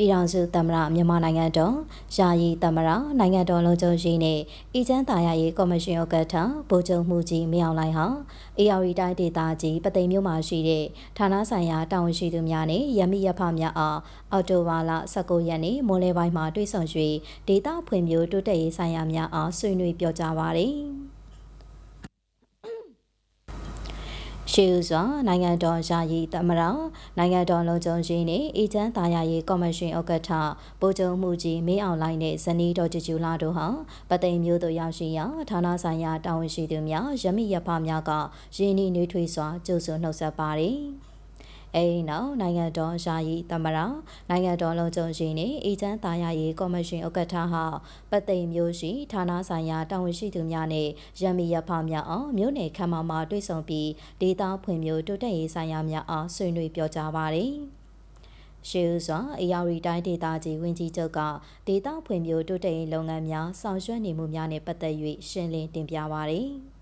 ပြည်ထောင်စုသမ္မတမြန်မာနိုင်ငံတော်ယာယီသမ္မတနိုင်ငံတော်လုံခြုံရေးနဲ့အချမ်းသာယာရေးကော်မရှင်ဥက္ကဋ္ဌဗိုလ်ချုပ်မှုကြီးမင်းအောင်လှိုင်ဟာအေယာရီတိုင်းဒေသကြီးပသိမ်မြို့မှာရှိတဲ့ဌာနဆိုင်ရာတာဝန်ရှိသူများနဲ့ရမီရဖများအားအော်တိုဘာလ19ရက်နေ့မိုးလဲပိုင်းမှာတွေ့ဆုံ၍ဒေသဖွံ့ဖြိုးတိုးတက်ရေးဆိုင်ရာများအားဆွေးနွေးပြောကြားပါရယ်။ ရှေးဥစွာနိုင်ငံတော်ယာယီသမ္မတနိုင်ငံတော်လုံခြုံရေးနှင့်အေဂျင့်သားယာရေးကော်မရှင်ဥက္ကဋ္ဌဗိုလ်ချုပ်မှုကြီးမင်းအောင်လှိုင်နှင့်ဇနီးတော်ကျကျူလာတို့ဟာပသိမ်မျိုးတို့ရောက်ရှိရာဌာနဆိုင်ရာတာဝန်ရှိသူများရမိရဖများကရင်းနှီးနှွေးထွေးစွာကြိုးစွနှုတ်ဆက်ပါသည် အဲဒီနောက်နိုင်ငံတော်ယာယီသမ္မတနိုင်ငံတော်လုံခြုံရေးနှင့်အေဂျင့်သားယာရေးကော်မရှင်ဥက္ကဋ္ဌဟာပသိမ်မျိုးရှိဌာနဆိုင်ရာတာဝန်ရှိသူများနှင့်ရမီရဖများအောင်မြို့နယ်ခမ်းမမှာတွေ့ဆုံပြီးဒေသဖွံ့ဖြိုးတိုးတက်ရေးဆိုင်ရာများအားဆွေးနွေးပြောကြားပါသည်ရှေးဥစွာအရာရီတိုင်းဒေသကြီးဝင်းကြီးချုပ်ကဒေသဖွံ့ဖြိုးတိုးတက်ရေးလုပ်ငန်းများဆောင်ရွက်နေမှုများနဲ့ပတ်သက်၍ရှင်းလင်းတင်ပြပါသည်။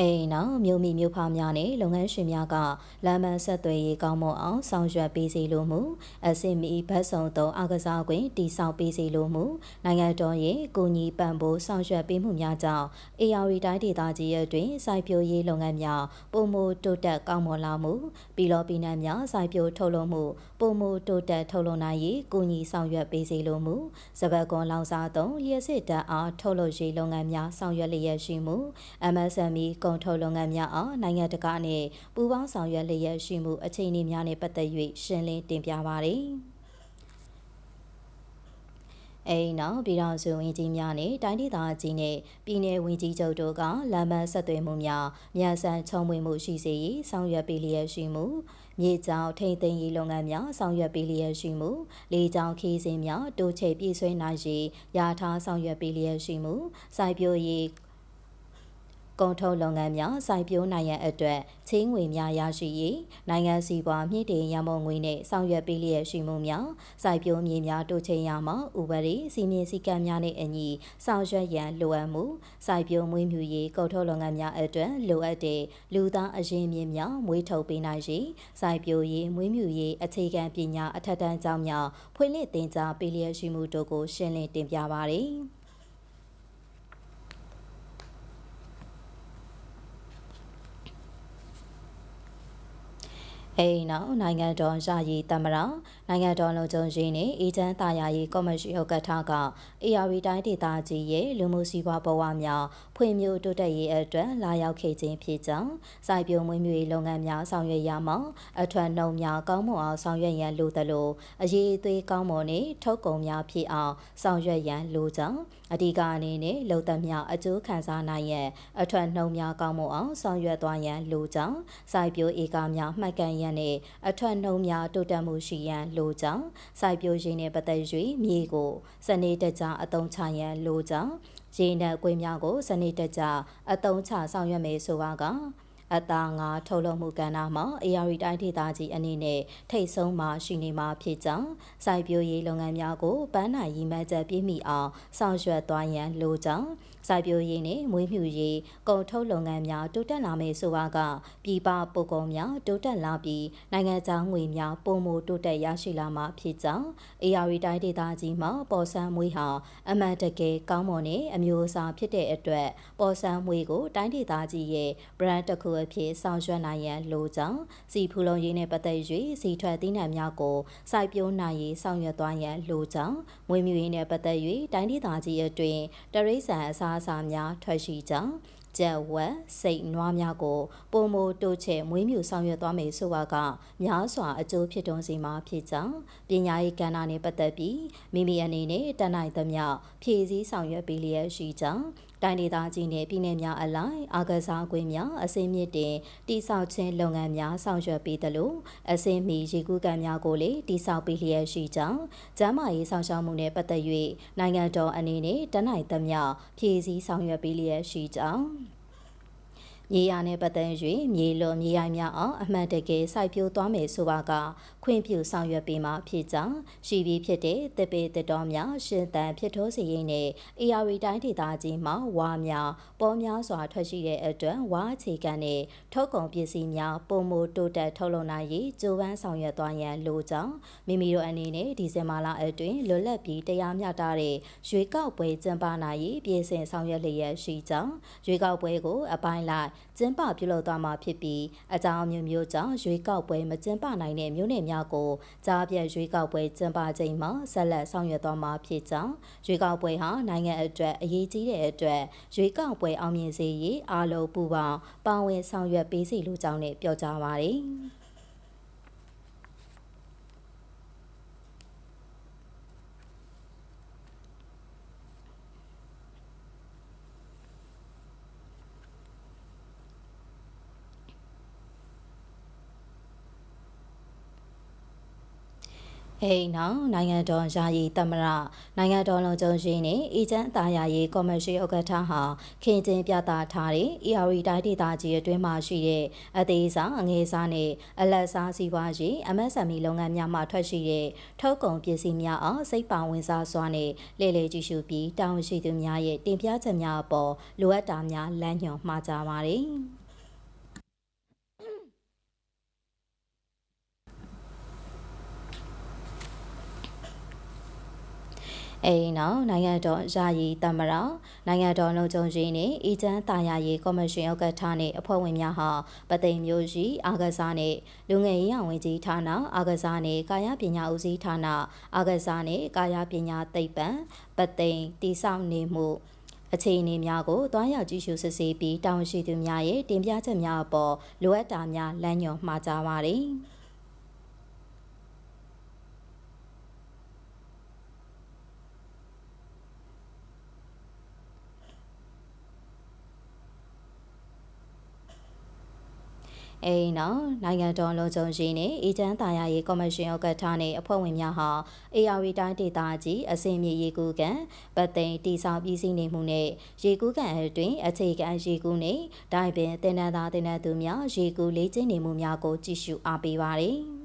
အိမ်နောက်မြို့မိမြို့ဖများနဲ့လုပ်ငန်းရှင်များကလမ်းမဆက်သွယ်ရေးကောင်းမွန်အောင်ဆောင်ရွက်ပေးစီလိုမှုအစင်မီဘတ်စုံသုံးအကစားကွင်းတည်ဆောက်ပေးစီလိုမှုနိုင်ငံတော်ရဲ့ကိုညီပံ့ပိုးဆောင်ရွက်ပေးမှုများကြောင့် AR တိုင်းဒေသကြီးရဲ့တွင်စိုက်ပျိုးရေးလုပ်ငန်းများပုံမတိုးတက်ကောင်းမွန်လာမှုပြည်လောပြည်နယ်များစိုက်ပျိုးထုတ်လုပ်မှုပုံမတိုးတက်ထုတ်လုပ်နိုင်ရေးကိုညီဆောင်ရွက်ပေးစီလိုမှုစပတ်ကွန်လောင်စာသုံးလျှက်စစ်တန်းအားထုတ်လုပ်ရေးလုပ်ငန်းများဆောင်ရွက်လျက်ရှိမှု MSME ကုန်ထုတ်လုပ်ငန်းများအားနိုင်ငံတကာနှင့်ပူးပေါင်းဆောင်ရွက်လျက်ရှိမှုအခြေအနေများနှင့်ပတ်သက်၍ရှင်းလင်းတင်ပြပါသည်အိမ်နောက်ပြည်တော်စုဝင်ကြီးများနဲ့တိုင်းဒေသကြီးနဲ့ပြည်내ဝင်ကြီးချုပ်တို့ကလမ်းမဆက်သွယ်မှုများမြန်ဆန်ချုံမွေမှုရှိစေရေးဆောင်ရွက်ပေးလျက်ရှိမှုမြေကြောင်ထိမ့်သိမ်းရေးလုပ်ငန်းများဆောင်ရွက်ပေးလျက်ရှိမှုလေကြောင်ခီးစဉ်များတိုးချဲ့ပြည့်စွဲနိုင်ရေးရာထားဆောင်ရွက်ပေးလျက်ရှိမှုစိုက်ပျိုးရေး ကုန်ထုတ်လုပ်ငန်းများစိုက်ပျိုးနိုင်ရန်အတွက်ချင်းငွေများရရှိရေးနိုင်ငံစီးပွားမြင့်တင်ရမုံငွေနဲ့ဆောင်ရွက်ပေးလျက်ရှိမှုများစိုက်ပျိုးမြေများတိုးချဲ့ရမှာဥပဒေစီမင်းစည်းကမ်းများနဲ့အညီဆောင်ရွက်ရန်လိုအပ်မှုစိုက်ပျိုးမွေးမြူရေးကုန်ထုတ်လုပ်ငန်းများအတွက်လိုအပ်တဲ့လူသားအရင်းမြစ်များမွေးထုတ်ပေးနိုင်ရေးစိုက်ပျိုးရေးမွေးမြူရေးအခြေခံပညာအထက်တန်းကျောင်းများဖွင့်လှစ်သင်ကြားပေးလျက်ရှိမှုတို့ကိုရှင်းလင်းတင်ပြပါရစေ။ အိမ်နောက်နိုင်ငံတော်ယာယီသမ္မတနိုင်ငံတော်လုံခြုံရေးနှင့်အေဂျင့်တာယာယီကော်မရှင်ဥက္ကဋ္ဌက AR တိုင်းဒေသကြီးရဲ့လူမှုစီးပွားဘဝများဖွံ့ဖြိုးတိုးတက်ရေးအတွက်လာရောက်ခဲ့ခြင်းဖြစ်ကြောင်းစိုက်ပျိုးမွေးမြူရေးလုပ်ငန်းများဆောင်ရွက်ရမှာအထွတ်နှုံများကောင်းမွန်အောင်ဆောင်ရွက်ရန်လိုသလိုအရေးအသွေးကောင်းမွန်နှင့်ထုတ်ကုန်များဖြစ်အောင်ဆောင်ရွက်ရန်လိုကြောင်းအဓိကအနေနဲ့လုံသက်များအကျိုးခံစားနိုင်ရန်အထွတ်နှုံများကောင်းမွန်အောင်ဆောင်ရွက်သွားရန်လိုကြောင်းစိုက်ပျိုးဧကများမှတ်ကန်ရန်နှင့်အထွတ်နှုံများတိုးတက်မှုရှိရန်လိုကြောင်းစိုက်ပျိုးရေးနှင့်ပတ်သက်၍မြေကိုစနေတကြအသုံးချရန်လိုကြောင်းရေနံကွေးများကိုစနေတကြအသုံးချဆောင်ရွက်မယ်ဆိုပါက အသားငါထုတ်လုပ်မှုကဏ္ဍမှာ AR တိုင်းဒေသကြီးအနေနဲ့ထိတ်ဆုံးမှရှိနေမှာဖြစ်ကြောင်းစိုက်ပျိုးရေးလုပ်ငန်းများကိုပန်းနိုင်ရည်မှန်းချက်ပြည့်မီအောင်ဆောင်ရွက်သွားရန်လိုကြောင်းစိုက်ပျိုးရေးနှင့်မွေးမြူရေးကုန်ထုတ်လုပ်ငန်းများတိုးတက်လာမယ်ဆိုပါကပြည်ပပို့ကုန်များတိုးတက်လာပြီးနိုင်ငံခြားငွေများပုံမတိုးတက်ရရှိလာမှာဖြစ်ကြောင်း AR တိုင်းဒေသကြီးမှာပေါ်ဆန်းမွေးဟာအမှန်တကယ်ကောင်းမွန်တဲ့အမျိုးအစားဖြစ်တဲ့အတွက်ပေါ်ဆန်းမွေးကိုတိုင်းဒေသကြီးရဲ့ brand တစ်ခုအဖြစ်ဆောင်ရွက်နိုင်ရန်လိုကြောင်းစီဖူလုံရေးနဲ့ပတ်သက်၍စီထွက်သီးနှံများကိုစိုက်ပျိုးနိုင်ရေးဆောင်ရွက်သွားရန်လိုကြောင်းမွေးမြူရေးနဲ့ပတ်သက်၍တိုင်းဒေသကြီးအတွင်းတရိษံအစားအစာများထွက်ရှိကြောင်း ကြက်ဝက်စိတ်နွားများကိုပုံမိုတိုးချဲ့မွေးမြူဆောင်ရွက်သွားမယ်ဆိုပါကများစွာအကျိုးဖြစ်တွန်းစီမှာဖြစ်ကြောင်းပညာရေးကဏ္ဍနဲ့ပတ်သက်ပြီးမိမိအနေနဲ့တနိုင်သမျှဖြည့်ဆည်းဆောင်ရွက်ပေးလျက်ရှိကြောင်းတိုင်းဒေသကြီးနှင့်ပြည်내များအလိုက်အာကစားကွင်းများအစင်းမြစ်တင်တိဆောက်ခြင်းလုပ်ငန်းများဆောင်ရွက်ပေးသလိုအစင်းမီရေကူးကန်များကိုလည်းတိဆောက်ပေးလျက်ရှိကြောင်းကျန်းမာရေးဆောင်ရှောက်မှုနဲ့ပတ်သက်၍နိုင်ငံတော်အနေနဲ့တနိုင်သမျှဖြည့်ဆည်းဆောင်ရွက်ပေးလျက်ရှိကြောင်း မြေယာနှင့်ပတ်သက်၍မြေလွန်မြေရိုင်းများအောင်အမှန်တကယ်စိုက်ပျိုးသွားမယ်ဆိုပါကခွင့်ပြုဆောင်ရွက်ပေးမှာဖြစ်ကြောင်းရှိပြီးဖြစ်တဲ့တစ်ပေတစ်တော်များရှင်တန်ဖြစ်ထိုးစီရင်နဲ့ AR တိုင်းဒေသကြီးမှာဝါများပေါ်များစွာထွက်ရှိတဲ့အတွက်ဝါအခြေခံနဲ့ထုတ်ကုန်ပစ္စည်းများပုံမတိုးတက်ထုတ်လုပ်နိုင်ရေးကြိုးပမ်းဆောင်ရွက်သွားရန်လိုကြောင်းမိမိတို့အနေနဲ့ဒီဇင်ဘာလအတွင်းလွတ်လပ်ပြီးတရားမျှတတဲ့ရွေးကောက်ပွဲကျင်းပနိုင်ရေးပြည်စင်ဆောင်ရွက်လျက်ရှိကြောင်းရွေးကောက်ပွဲကိုအပိုင်းလိုက်ကျင်းပပြုလုပ်သွားမှာဖြစ်ပြီးအကြောင်းမျိုးမျိုးကြောင့်ရွေးကောက်ပွဲမကျင်းပနိုင်တဲ့မြို့နယ်များကိုကြားပြတ်ရွေးကောက်ပွဲကျင်းပချိန်မှာဆက်လက်ဆောင်ရွက်သွားမှာဖြစ်ကြောင်းရွေးကောက်ပွဲဟာနိုင်ငံအတွက်အရေးကြီးတဲ့အတွက်ရွေးကောက်ပွဲအောင်မြင်စေရေးအားလုံးပူးပေါင်းပါဝင်ဆောင်ရွက်ပေးစီလိုကြောင်းနဲ့ပြောကြားပါတယ်။ ဟိနောင်နိုင်ငံတော်ယာယီသမရနိုင်ငံတော်လုံခြုံရေးနှင့်အေဂျင့်အသားယာရေးကော်မရှင်ဥက္ကဋ္ဌဟာခင်ကျင်းပြသထားတဲ့ ERD တိုင်းဒေသကြီးအတွင်းမှာရှိတဲ့အသေးစားအငယ်စားနဲ့အလက်စားစီးပွားရေး MSME လုပ်ငန်းများမှထွက်ရှိတဲ့ထုတ်ကုန်ပစ္စည်းများအားစိတ်ပါဝင်စားစွာနဲ့လေလေကြည့်ရှုပြီးတာဝန်ရှိသူများရဲ့တင်ပြချက်များအပေါ်လိုအပ်တာများလမ်းညွှန်မှာကြားပါတယ်။ အိမ်နောက်နိုင်ငံတော်ယာယီတမရနိုင်ငံတော်လုံခြုံရေးနှင့်အီချမ်းတာယာရေးကော်မရှင်ဥက္ကဋ္ဌနှင့်အဖွဲ့ဝင်များဟာပသိမ်မျိုးရှိအာကစားနှင့်လူငယ်ရေးဝန်ကြီးဌာနအာကစားနှင့်ကာယပညာဦးစီးဌာနအာကစားနှင့်ကာယပညာသိပ္ပံပသိမ်တိဆောက်နေမှုအခြေအနေများကိုတွားရောက်ကြည့်ရှုစစ်ဆေးပြီးတောင်းရှိသူများရဲ့တင်ပြချက်များအပေါ်လိုအပ်တာများလမ်းညွှန်မှာကြားပါသည်။ အိမ်နောက်နိုင်ငံတော်လုံခြုံရေးနှင့်အေဂျင့်တာယာရေးကော်မရှင်ဥက္ကဋ္ဌနှင့်အဖွဲ့ဝင်များဟာ AR တိုင်းဒေသကြီးအစင်မြေရေကူးကန်ပတ်သိန်းတီဆောင်ပြည်စည်းနေမှုနှင့်ရေကူးကန်အတွင်းအခြေခံရေကူးနှင့်ဒိုင်ပင်တင်နန်းသားတင်နန်းသူများရေကူးလေးကျင်းနေမှုများကိုကြည့်ရှုအားပေးပါသည်။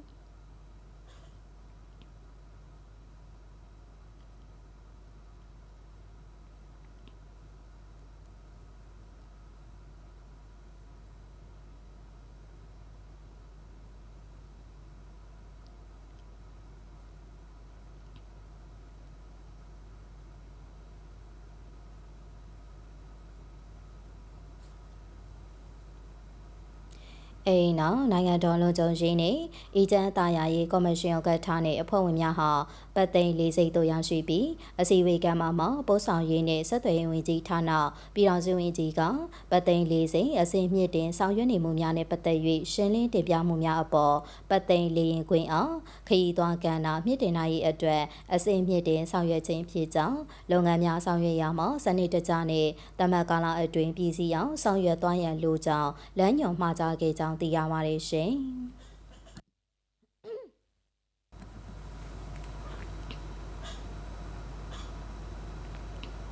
အိမ်နောက်နိုင်ငံတော်လုံခြုံရေးနှင့်အေဂျင့်တာယာရေးကော်မရှင်ဥက္ကဋ္ဌနှင့်အဖွဲ့ဝင်များဟာပတ်သိန်းလေးစိတ်တို့ရရှိပြီးအစည်းအဝေးကမှမှာပို့ဆောင်ရေးနှင့်ဆက်သွယ်ရေးဝန်ကြီးဌာနပြည်ထောင်စုဝန်ကြီးကပတ်သိန်းလေးစိတ်အစင်းမြင့်တင်ဆောင်ရွက်နေမှုများနှင့်ပတ်သက်၍ရှင်းလင်းတင်ပြမှုများအပေါ်ပတ်သိန်းလေးရင်ခွင်အောင်ခရီးသွားကဏ္ဍမြင့်တင်နိုင်ရေးအတွက်အစင်းမြင့်တင်ဆောင်ရွက်ခြင်းဖြစ်ကြောင်းလုပ်ငန်းများဆောင်ရွက်ရမှာစနစ်တကျနှင့်တမတ်ကာလအတွင်းပြည်စည်းအောင်ဆောင်ရွက်သွားရန်လိုကြောင်းလမ်းညွှန်မှာကြားခဲ့ကြောင်းသိရပါတယ်ရှင်။